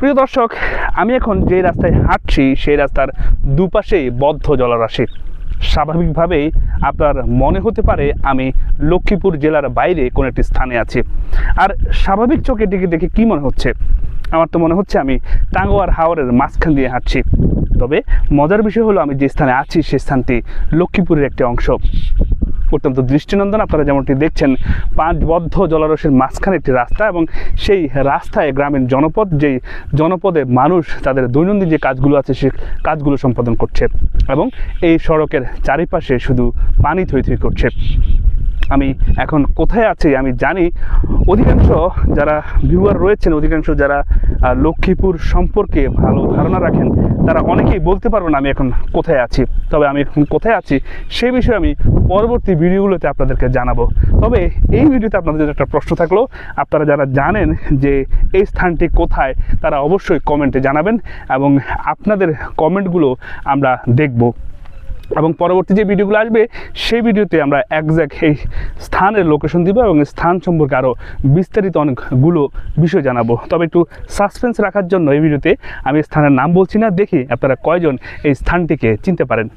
প্রিয় দর্শক, আমি এখন যে রাস্তায় হাঁটছি, সেই রাস্তার দুপাশেই বদ্ধ জলরাশি। স্বাভাবিকভাবেই আপনার মনে হতে পারে আমি লক্ষ্মীপুর জেলার বাইরে কোনো একটি স্থানে আছি। আর স্বাভাবিক চোখে এটিকে দেখে কী মনে হচ্ছে? আমার তো মনে হচ্ছে আমি টাঙ্গোয়ার হাওরের মাঝখান দিয়ে হাঁটছি। তবে মজার বিষয় হলো আমি যে স্থানে আছি, সে স্থানটি লক্ষ্মীপুরের একটি অংশ। অত্যন্ত দৃষ্টিনন্দন। আপনারা যেমনটি দেখছেন পাঁচবদ্ধ জলারসের মাঝখানে একটি রাস্তা এবং সেই রাস্তায় গ্রামীণ জনপদ, যেই জনপদে মানুষ তাদের দৈনন্দিন যে কাজগুলো আছে, সে কাজগুলো সম্পাদন করছে এবং এই সড়কের চারিপাশে শুধু পানি থই থই করছে। আমি এখন কোথায় আছি আমি জানি। অধিকাংশ যারা ভিউয়ার রয়েছেন, অধিকাংশ যারা লক্ষ্মীপুর সম্পর্কে ভালো ধারণা রাখেন, তারা অনেকেই বলতে পারবেন আমি এখন কোথায় আছি। তবে আমি এখন কোথায় আছি সেই বিষয়ে আমি পরবর্তী ভিডিওগুলোতে আপনাদেরকে জানাব। তবে এই ভিডিওতে আপনাদের একটা প্রশ্ন থাকল, আপনারা যারা জানেন যে এই স্থানটি কোথায়, তারা অবশ্যই কমেন্টে জানাবেন এবং আপনাদের কমেন্টগুলো আমরা দেখব। এবং পরবর্তী যে ভিডিওগুলো আসবে, সেই ভিডিওতে আমরা একজ্যাক্ট এই স্থানের লোকেশন দিব এবং স্থান সম্পর্কে আরও বিস্তারিত অনেকগুলো বিষয় জানাব। তবে একটু সাসপেন্স রাখার জন্য এই ভিডিওতে আমি স্থানের নাম বলছি না, দেখি আপনারা কয়জন এই স্থানটিকে চিনতে পারেন।